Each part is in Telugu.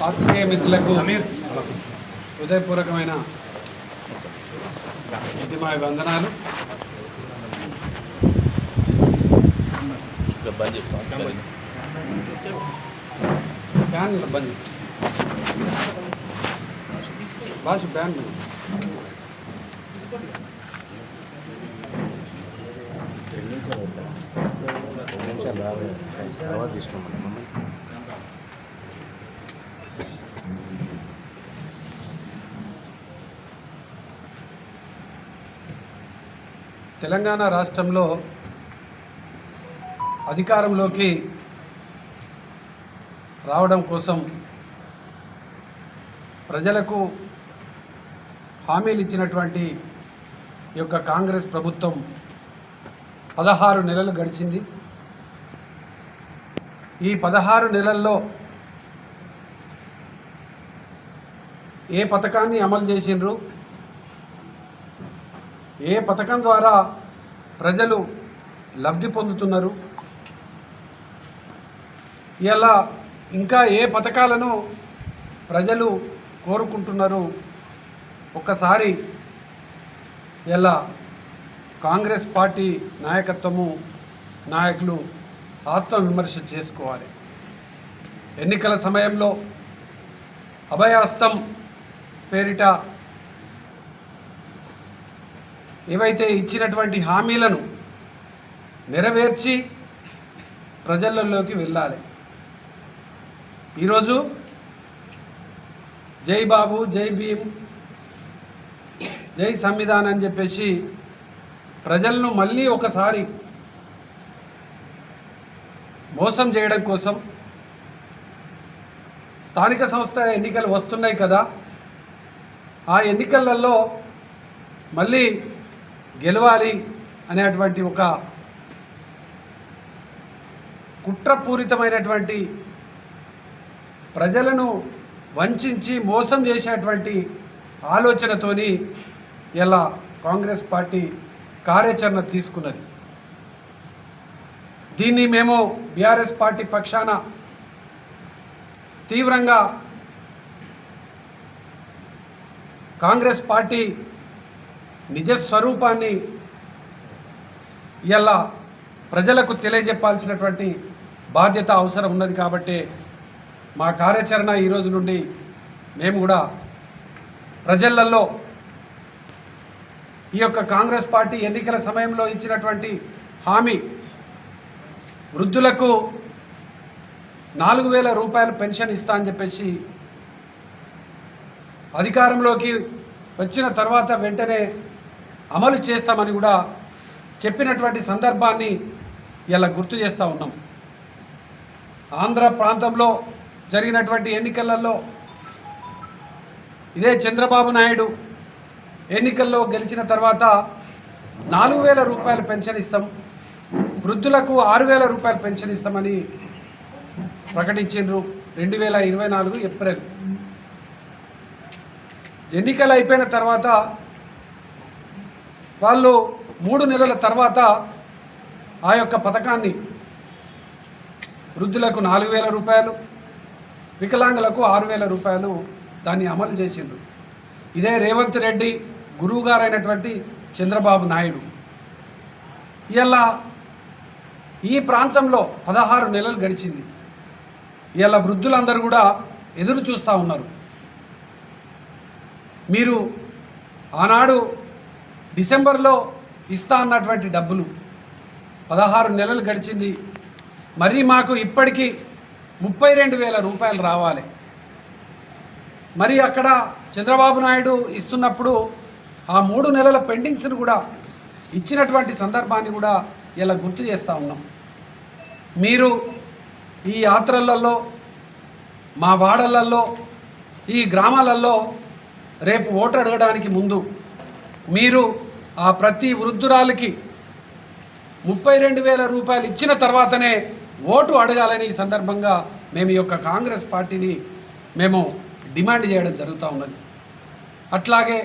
పాత్రికేయ మిత్రులకు హృదయపూర్వకమైన ఉద్యమ వందనాలు. ఫ్యాన్ బంద్ భాష ఫ్యాన్ తర్వాత తీసుకోమని తెలంగాణ రాష్ట్రంలో అధికారంలోకి రావడం కోసం ప్రజలకు హామీలు ఇచ్చినటువంటి ఈ యొక్క కాంగ్రెస్ ప్రభుత్వం పదహారు నెలలు గడిచింది. ఈ పదహారు నెలల్లో ఏ పథకాన్ని అమలు చేసిండ్రు? ఏ పథకం ద్వారా ప్రజలు లబ్ధి పొందుతున్నారు? ఇలా ఇంకా ఏ పథకాలను ప్రజలు కోరుకుంటున్నారు? ఒక్కసారి ఇలా కాంగ్రెస్ పార్టీ నాయకత్వము నాయకులు ఆత్మవిమర్శ చేసుకోవాలి. ఎన్నికల సమయంలో అభయాస్తం పేరిట ఏవైతే ఇచ్చినటువంటి హామీలను నెరవేర్చి ప్రజలలోకి వెళ్ళాలి. ఈరోజు జై బాబు జై భీమ్ జై సంవిధాన్ అని చెప్పేసి ప్రజలను మళ్ళీ ఒకసారి మోసం చేయడం కోసం స్థానిక సంస్థ ఎన్నికలు వస్తున్నాయి కదా ఆ ఎన్నికలలో మళ్ళీ గెలవాలి అనేటువంటి ఒక కుట్రపూరితమైనటువంటి ప్రజలను వంచి మోసం చేసేటువంటి ఆలోచనతోని ఇలా కాంగ్రెస్ పార్టీ కార్యాచరణ తీసుకున్నది. దీన్ని మేము బీఆర్ఎస్ పార్టీ పక్షాన తీవ్రంగా కాంగ్రెస్ పార్టీ నిజ స్వరూపాన్ని ఇలా ప్రజలకు తెలియజెప్పాల్సినటువంటి బాధ్యత అవసరం ఉన్నది కాబట్టి మా కార్యాచరణ ఈరోజు నుండి మేము కూడా ప్రజలలో ఈ యొక్క కాంగ్రెస్ పార్టీ ఎన్నికల సమయంలో ఇచ్చినటువంటి హామీ వృద్ధులకు నాలుగు వేల రూపాయల పెన్షన్ ఇస్తా అని చెప్పేసి అధికారంలోకి వచ్చిన తర్వాత వెంటనే అమలు చేస్తామని కూడా చెప్పినటువంటి సందర్భాన్ని ఇలా గుర్తు చేస్తూ ఉన్నాం. ఆంధ్ర ప్రాంతంలో జరిగినటువంటి ఎన్నికలలో ఇదే చంద్రబాబు నాయుడు ఎన్నికల్లో గెలిచిన తర్వాత నాలుగు వేల రూపాయల పెన్షన్ ఇస్తాం. వృద్ధులకు ఆరు వేల రూపాయలు పెన్షన్ ఇస్తామని ప్రకటించిండ్రు రెండు వేల ఇరవై నాలుగు ఏప్రిల్. ఎన్నికలు అయిపోయిన తర్వాత వాళ్ళు మూడు నెలల తర్వాత ఆ యొక్క పథకాన్ని వృద్ధులకు నాలుగు వేల రూపాయలు వికలాంగులకు ఆరు వేల రూపాయలు దాన్ని అమలు చేసిండ్రు. ఇదే రేవంత్ రెడ్డి గురువు గారైనటువంటి చంద్రబాబు నాయుడు. ఇలా ఈ ప్రాంతంలో పదహారు నెలలు గడిచింది. ఇలా వృద్ధులందరూ కూడా ఎదురు చూస్తూ ఉన్నారు. మీరు ఆనాడు డిసెంబర్లో ఇస్తా అన్నటువంటి డబ్బులు పదహారు నెలలు గడిచింది. మరి మాకు ఇప్పటికీ ముప్పై రెండు వేల రూపాయలు రావాలి. మరి అక్కడ చంద్రబాబు నాయుడు ఇస్తున్నప్పుడు ఆ మూడు నెలల పెండింగ్స్ను కూడా ఇచ్చినటువంటి సందర్భాన్ని కూడా ఇలా గుర్తు చేస్తూ ఉన్నాం. మీరు ఈ యాత్రలలో మా వాడలల్లో ఈ గ్రామాలలో రేపు ఓటు అడగడానికి ముందు మీరు ఆ ప్రతి వృద్ధురాలికి ముప్పై రెండు వేల రూపాయలు ఇచ్చిన తర్వాతనే ఓటు అడగాలని ఈ సందర్భంగా మేము ఈ యొక్క కాంగ్రెస్ పార్టీని మేము డిమాండ్ చేయడం జరుగుతూ ఉన్నది. అట్లాగే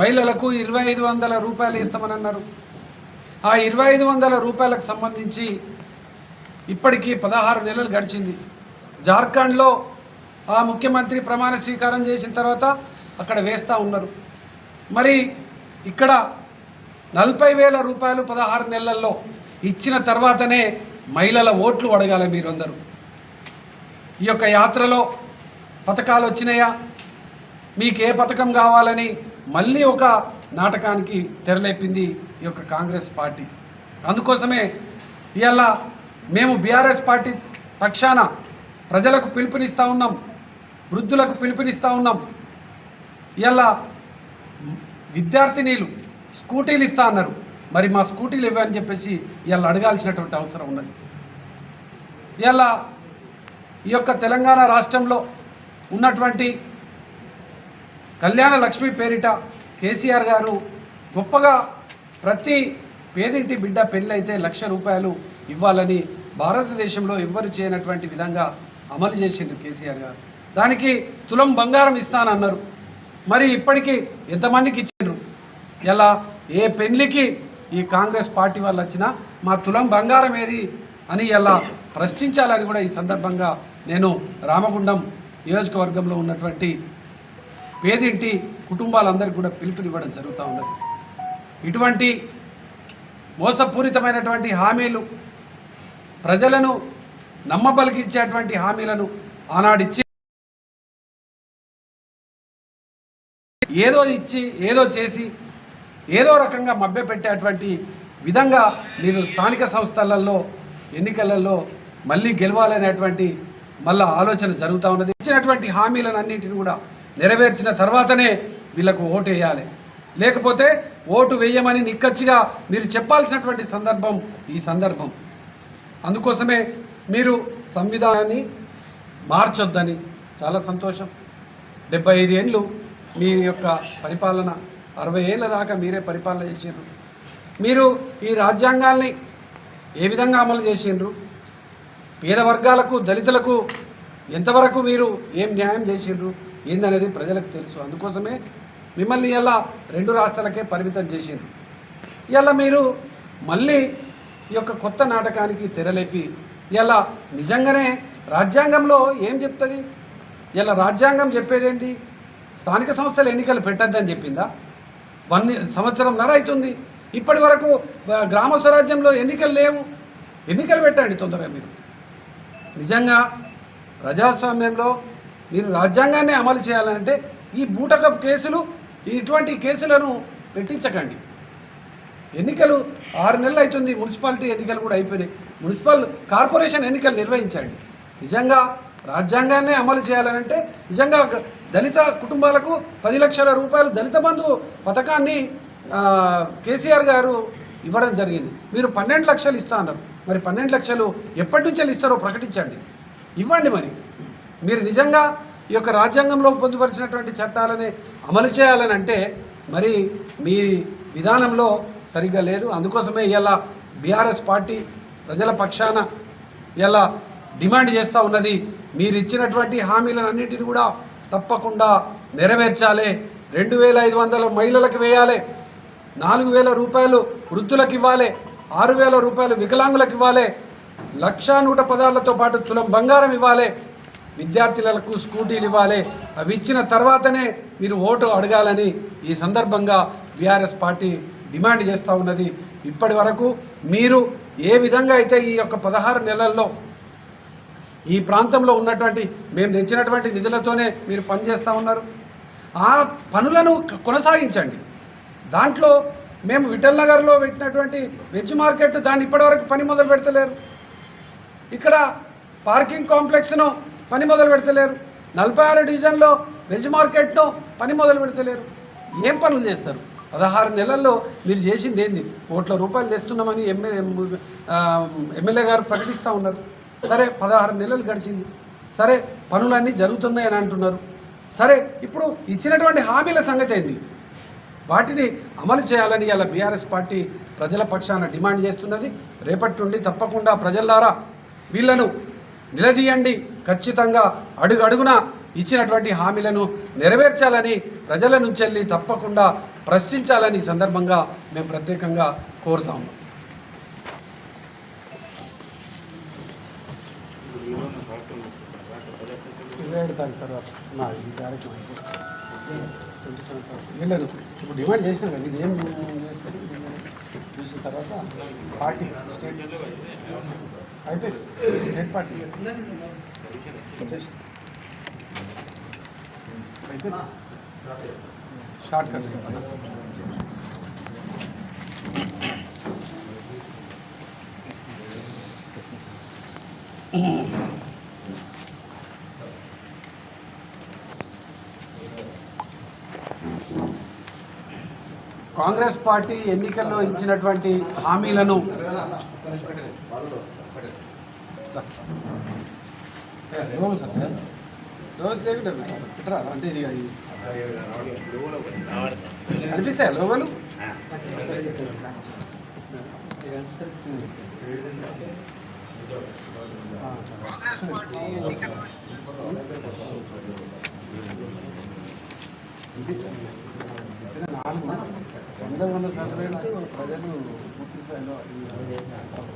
మహిళలకు ఇరవై ఐదు వందల రూపాయలు ఇస్తామని అన్నారు. ఆ ఇరవై ఐదు వందల రూపాయలకు సంబంధించి ఇప్పటికీ పదహారు నెలలు గడిచింది. జార్ఖండ్లో ఆ ముఖ్యమంత్రి ప్రమాణ స్వీకారం చేసిన తర్వాత అక్కడ వేస్తూ ఉన్నారు. మరి ఇక్కడ నలభై వేల రూపాయలు పదహారు నెలల్లో ఇచ్చిన తర్వాతనే మహిళల ఓట్లు అడగాలి మీరందరూ. ఈ యొక్క యాత్రలో పథకాలు వచ్చినాయా? మీకు ఏ పథకం కావాలని మళ్ళీ ఒక నాటకానికి తెరలేపింది ఈ యొక్క కాంగ్రెస్ పార్టీ. అందుకోసమే ఇవాళ మేము బీఆర్ఎస్ పార్టీ పక్షాన ప్రజలకు పిలుపునిస్తూ ఉన్నాం వృద్ధులకు పిలుపునిస్తూ ఉన్నాం. ఇవాళ విద్యార్థినీలు స్కూటీలు ఇస్తా అన్నారు. మరి మా స్కూటీలు ఇవ్వని చెప్పేసి ఇవాళ అడగాల్సినటువంటి అవసరం ఉన్నది. ఇవాళ ఈ యొక్క తెలంగాణ రాష్ట్రంలో ఉన్నటువంటి కళ్యాణ లక్ష్మి పేరిట కేసీఆర్ గారు గొప్పగా ప్రతి పేదింటి బిడ్డ పెళ్ళైతే లక్ష రూపాయలు ఇవ్వాలని భారతదేశంలో ఎవ్వరు చేయనటువంటి విధంగా అమలు చేసిండ్రు కేసీఆర్ గారు. దానికి తులం బంగారం ఇస్తానన్నారు. మరి ఇప్పటికీ ఎంతమందికి ఇచ్చిండ్రు? ఎలా? ఏ పెళ్ళికి ఈ కాంగ్రెస్ పార్టీ వాళ్ళు వచ్చినా మా తులం బంగారం ఏది అని ఎలా ప్రశ్నించాలని కూడా ఈ సందర్భంగా నేను రామగుండం నియోజకవర్గంలో ఉన్నటువంటి పేదింటి కుటుంబాలందరికీ కూడా పిలుపునివ్వడం జరుగుతూ ఉన్నది. ఇటువంటి మోసపూరితమైనటువంటి హామీలు ప్రజలను నమ్మబలికించేటువంటి హామీలను ఆనాడిచ్చి ఏదో ఇచ్చి ఏదో చేసి ఏదో రకంగా మభ్యపెట్టేటువంటి విధంగా మీరు స్థానిక సంస్థలలో ఎన్నికలలో మళ్ళీ గెలవాలనేటువంటి మళ్ళా ఆలోచన జరుగుతూ ఉన్నది. ఇచ్చినటువంటి హామీలను అన్నింటిని కూడా నెరవేర్చిన తర్వాతనే వీళ్ళకు ఓటు వేయాలి లేకపోతే ఓటు వేయమని నిక్కచ్చిగా మీరు చెప్పాల్సినటువంటి సందర్భం ఈ సందర్భం. అందుకోసమే మీరు సంవిధానాన్ని మార్చొద్దని చాలా సంతోషం. డెబ్బై ఐదు ఏళ్ళు మీ యొక్క పరిపాలన అరవై ఏళ్ళ దాకా మీరే పరిపాలన చేసిండ్రు. మీరు ఈ రాజ్యాంగాల్ని ఏ విధంగా అమలు చేసిండ్రు? పేద వర్గాలకు దళితులకు ఎంతవరకు మీరు ఏం న్యాయం చేసిండ్రు? ఏందనేది ప్రజలకు తెలుసు. అందుకోసమే మిమ్మల్ని ఇలా రెండు రాష్ట్రాలకే పరిమితం చేసింది. ఇలా మీరు మళ్ళీ ఈ యొక్క కొత్త నాటకానికి తెరలేపి ఇలా నిజంగానే రాజ్యాంగంలో ఏం చెప్తుంది? ఇలా రాజ్యాంగం చెప్పేదేంటి? స్థానిక సంస్థల ఎన్నికలు పెట్టద్దని చెప్పిందా? వన్ సంవత్సరంన్నర అవుతుంది ఇప్పటి వరకు గ్రామ స్వరాజ్యంలో ఎన్నికలు లేవు. ఎన్నికలు పెట్టండి తొందరగా మీరు. నిజంగా ప్రజాస్వామ్యంలో మీరు రాజ్యాంగాన్ని అమలు చేయాలంటే ఈ బూటకపు కేసులు ఇటువంటి కేసులను పెట్టించకండి. ఎన్నికలు ఆరు నెలలు అవుతుంది మున్సిపాలిటీ ఎన్నికలు కూడా అయిపోయినాయి. మున్సిపల్ కార్పొరేషన్ ఎన్నికలు నిర్వహించండి. నిజంగా రాజ్యాంగాన్ని అమలు చేయాలనంటే నిజంగా దళిత కుటుంబాలకు పది లక్షల రూపాయలు దళిత బంధు పథకాన్ని కేసీఆర్ గారు ఇవ్వడం జరిగింది. మీరు పన్నెండు లక్షలు ఇస్తా అన్నారు. మరి పన్నెండు లక్షలు ఎప్పటి నుంచి ఇస్తారో ప్రకటించండి. ఇవ్వండి మరి. మీరు నిజంగా ఈ యొక్క రాజ్యాంగంలో పొందుపరిచినటువంటి చట్టాలని అమలు చేయాలని అంటే మరి మీ విధానంలో సరిగ్గా లేదు. అందుకోసమే ఇలా బీఆర్ఎస్ పార్టీ ప్రజల పక్షాన ఇలా డిమాండ్ చేస్తూ ఉన్నది. మీరు ఇచ్చినటువంటి హామీలను కూడా తప్పకుండా నెరవేర్చాలి. రెండు వేల ఐదు వందల మహిళలకు వేయాలి. నాలుగు వేల రూపాయలు వృద్ధులకు ఇవ్వాలి. ఆరు వేల రూపాయలు వికలాంగులకు ఇవ్వాలి. లక్షా నూట పదార్లతో పాటు తులం బంగారం ఇవ్వాలి. విద్యార్థులకు స్కూటీలు ఇవ్వాలి. అవి ఇచ్చిన తర్వాతనే మీరు ఓటు అడగాలని ఈ సందర్భంగా బీఆర్ఎస్ పార్టీ డిమాండ్ చేస్తూ ఉన్నది. ఇప్పటి వరకు మీరు ఏ విధంగా అయితే ఈ యొక్క పదహారు నెలల్లో ఈ ప్రాంతంలో ఉన్నటువంటి మేము తెచ్చినటువంటి నిధులతోనే మీరు పనిచేస్తూ ఉన్నారు. ఆ పనులను కొనసాగించండి. దాంట్లో మేము విఠల్ నగర్లో పెట్టినటువంటి వెజ్ మార్కెట్ దాన్ని ఇప్పటివరకు పని మొదలు పెడతలేరు. ఇక్కడ పార్కింగ్ కాంప్లెక్స్ను పని మొదలు పెడతలేరు. నలభై ఆరు డివిజన్లో వెజ్ మార్కెట్ను పని మొదలు పెడతలేరు. ఏం పనులు చేస్తారు? పదహారు నెలల్లో మీరు చేసింది ఏంది? కోట్ల రూపాయలు తెస్తున్నామని ఎమ్మెల్యే ఎమ్మెల్యే గారు ప్రకటిస్తూ ఉన్నారు. సరే పదహారు నెలలు గడిచింది. సరే పనులన్నీ జరుగుతున్నాయని అంటున్నారు. సరే ఇప్పుడు ఇచ్చినటువంటి హామీల సంగతి ఏంది? వాటిని అమలు చేయాలని ఇలా బీఆర్ఎస్ పార్టీ ప్రజల పక్షాన డిమాండ్ చేస్తున్నది. రేపటి నుండి తప్పకుండా ప్రజలారా వీళ్ళను నిలదీయండి. ఖచ్చితంగా అడుగడుగున ఇచ్చినటువంటి హామీలను నెరవేర్చాలని ప్రజల నుంచి తప్పకుండా ప్రశ్నించాలని సందర్భంగా మేము ప్రత్యేకంగా కోరుతాము. వీళ్ళను ఇప్పుడు డిమాండ్ చేసినాం కదా ఇది ఏం చేస్తారు? చూసిన తర్వాత పార్టీ స్టేట్ అయిపోయింది state party short cut Congress party ఎన్నికల్లో ఇచ్చినటువంటి హామీలను అంటే ఇది ఇది కనిపిస్తాయా లోగోలు వంద వంద సర్వేలు ప్రజలు పూర్తి స్థాయిలో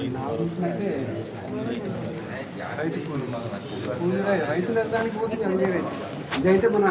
ఈ నాలుగు రైతు రైతులు దానికి పోతుంది ఇదైతే మన